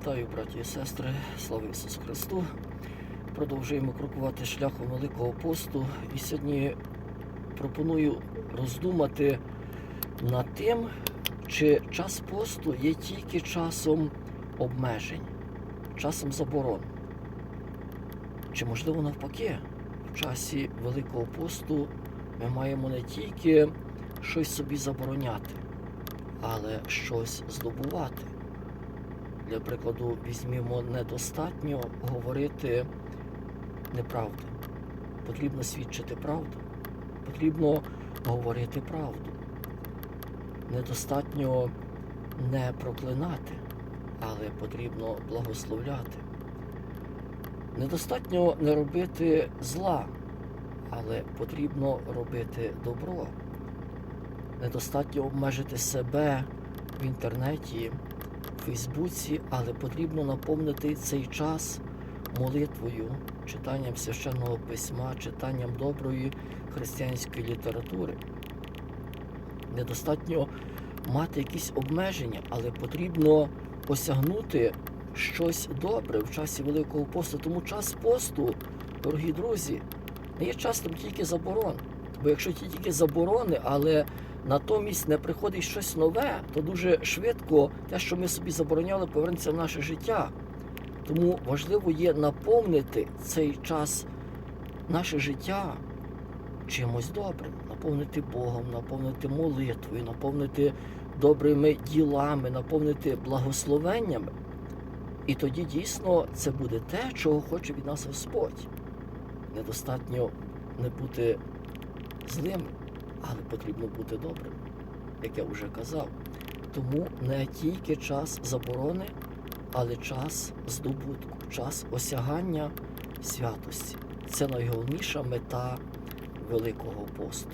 Вітаю, браті і сестри, слава Ісусу Христу. Продовжуємо крокувати шляхом Великого посту. І сьогодні пропоную роздумати над тим, чи час посту є тільки часом обмежень, часом заборон. Чи можливо навпаки, в часі Великого посту ми маємо не тільки щось собі забороняти, але щось здобувати. Для прикладу, візьмімо, недостатньо говорити неправду. Потрібно свідчити правду. Потрібно говорити правду. Недостатньо не проклинати, але потрібно благословляти. Недостатньо не робити зла, але потрібно робити добро. Недостатньо обмежити себе в інтернеті, Фейсбуці, але потрібно наповнити цей час молитвою, читанням священного письма, читанням доброї християнської літератури. Недостатньо мати якісь обмеження, але потрібно осягнути щось добре в часі Великого посту. Тому час посту, дорогі друзі, не є частом тільки заборон. Бо якщо тільки заборони, але натомість не приходить щось нове, то дуже швидко те, що ми собі забороняли, повернеться в наше життя. Тому важливо є наповнити цей час, наше життя чимось добрим, наповнити Богом, наповнити молитвою, наповнити добрими ділами, наповнити благословеннями. І тоді дійсно це буде те, чого хоче від нас Господь. Недостатньо не бути злим, але потрібно бути добрим, як я вже казав. Тому не тільки час заборони, але час здобутку, час осягання святості. Це найголовніша мета Великого посту.